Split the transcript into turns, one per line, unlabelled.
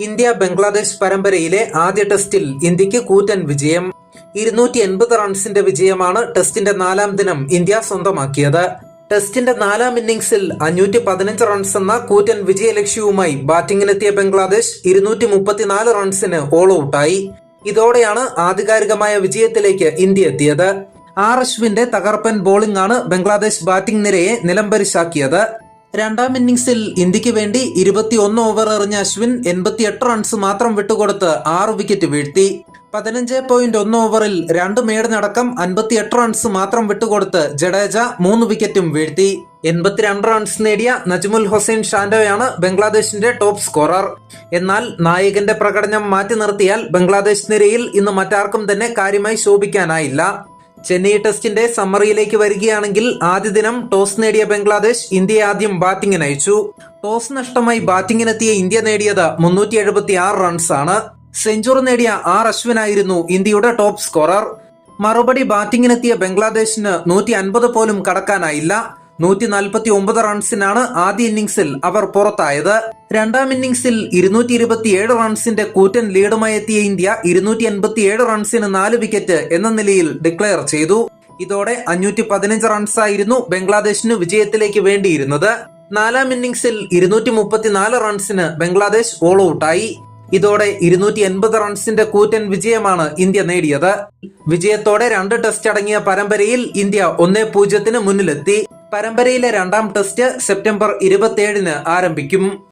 India Bangladesh പരമ്പരയിലെ ആദ്യ ടെസ്റ്റിൽ ഇന്ത്യയ്ക്ക് കൂറ്റൻ വിജയം. ഇരുന്നൂറ്റി എൺപത് റൺസിന്റെ വിജയമാണ് ടെസ്റ്റിന്റെ നാലാം ദിനം ഇന്ത്യ സ്വന്തമാക്കിയത്. ടെസ്റ്റിന്റെ നാലാം ഇന്നിംഗ്സിൽ അഞ്ഞൂറ്റി പതിനഞ്ച് റൺസ് എന്ന കൂറ്റൻ വിജയലക്ഷ്യവുമായി ബാറ്റിംഗിനെത്തിയ ബംഗ്ലാദേശ് ഇരുന്നൂറ്റി മുപ്പത്തിനാല് റൺസിന് ഓൾ ഔട്ടായി ഇതോടെയാണ് ആധികാരികമായ വിജയത്തിലേക്ക് ഇന്ത്യ എത്തിയത്. ആർ അശ്വിന്റെ തകർപ്പൻ ബോളിംഗ് ആണ് ബംഗ്ലാദേശ് ബാറ്റിംഗ് നിരയെ നിലംപരിശാക്കിയത്. രണ്ടാം ഇന്നിംഗ്സിൽ ഇന്ത്യയ്ക്ക് വേണ്ടി ഇരുപത്തിയൊന്ന് ഓവർ എറിഞ്ഞ അശ്വിൻ എൺപത്തിയെട്ട് റൺസ് മാത്രം വിട്ടുകൊടുത്ത് ആറ് വിക്കറ്റ് വീഴ്ത്തി. പതിനഞ്ച് പോയിന്റ് ഒന്ന് ഓവറിൽ രണ്ട് മേടിനടക്കം അൻപത്തിയെട്ട് റൺസ് മാത്രം വിട്ടുകൊടുത്ത് ജഡേജ മൂന്ന് വിക്കറ്റും വീഴ്ത്തി. എൺപത്തിരണ്ട് റൺസ് നേടിയ നജ്മുൽ ഹുസൈൻ ഷാൻഡോയാണ് ബംഗ്ലാദേശിന്റെ ടോപ്പ് സ്കോറർ എന്നാൽ നായകന്റെ പ്രകടനം മാറ്റി നിർത്തിയാൽ ബംഗ്ലാദേശ് നിരയിൽ ഇന്ന് മറ്റാർക്കും തന്നെ കാര്യമായി ശോഭിക്കാനായില്ല. ചെന്നൈ ടെസ്റ്റിന്റെ സമ്മറിയിലേക്ക് വരികയാണെങ്കിൽ ആദ്യ ദിനം ടോസ് നേടിയ ബംഗ്ലാദേശ് ഇന്ത്യയെ ആദ്യം ബാറ്റിംഗിന് അയച്ചു. ടോസ് നഷ്ടമായി ബാറ്റിംഗിനെത്തിയ ഇന്ത്യ നേടിയത് മുന്നൂറ്റി എഴുപത്തി ആറ് റൺസാണ്. സെഞ്ചുറി നേടിയ ആർ അശ്വിനായിരുന്നു ഇന്ത്യയുടെ ടോപ്പ് സ്കോറർ. മറുപടി ബാറ്റിംഗിനെത്തിയ ബംഗ്ലാദേശിന് നൂറ്റി അൻപത് പോലും കടക്കാനായില്ല. നൂറ്റി നാൽപ്പത്തി ഒമ്പത് റൺസിനാണ് ആദ്യ ഇന്നിംഗ്സിൽ അവർ പുറത്തായത്. രണ്ടാം ഇന്നിംഗ്സിൽ ഇരുന്നൂറ്റി ഇരുപത്തിയേഴ് റൺസിന്റെ കൂറ്റൻ ലീഡുമായി എത്തിയ ഇന്ത്യ ഇരുന്നൂറ്റി എൺപത്തിയേഴ് റൺസിന് നാല് വിക്കറ്റ് എന്ന നിലയിൽ ഡിക്ലെയർ ചെയ്തു. ഇതോടെ അഞ്ഞൂറ്റി പതിനഞ്ച് റൺസായിരുന്നു ബംഗ്ലാദേശിന് വിജയത്തിലേക്ക് വേണ്ടിയിരുന്നത്. നാലാം ഇന്നിംഗ്സിൽ ഇരുന്നൂറ്റി മുപ്പത്തിനാല് റൺസിന് ബംഗ്ലാദേശ് ഓൾ ഔട്ടായി ഇതോടെ ഇരുന്നൂറ്റി എൺപത് റൺസിന്റെ കൂറ്റൻ വിജയമാണ് ഇന്ത്യ നേടിയത്. വിജയത്തോടെ രണ്ട് ടെസ്റ്റ് അടങ്ങിയ പരമ്പരയിൽ ഇന്ത്യ ഒന്നേ പൂജ്യത്തിന് മുന്നിലെത്തി. പരമ്പരയിലെ രണ്ടാം ടെസ്റ്റ് സെപ്റ്റംബർ ഇരുപത്തിയേഴിന് ആരംഭിക്കും.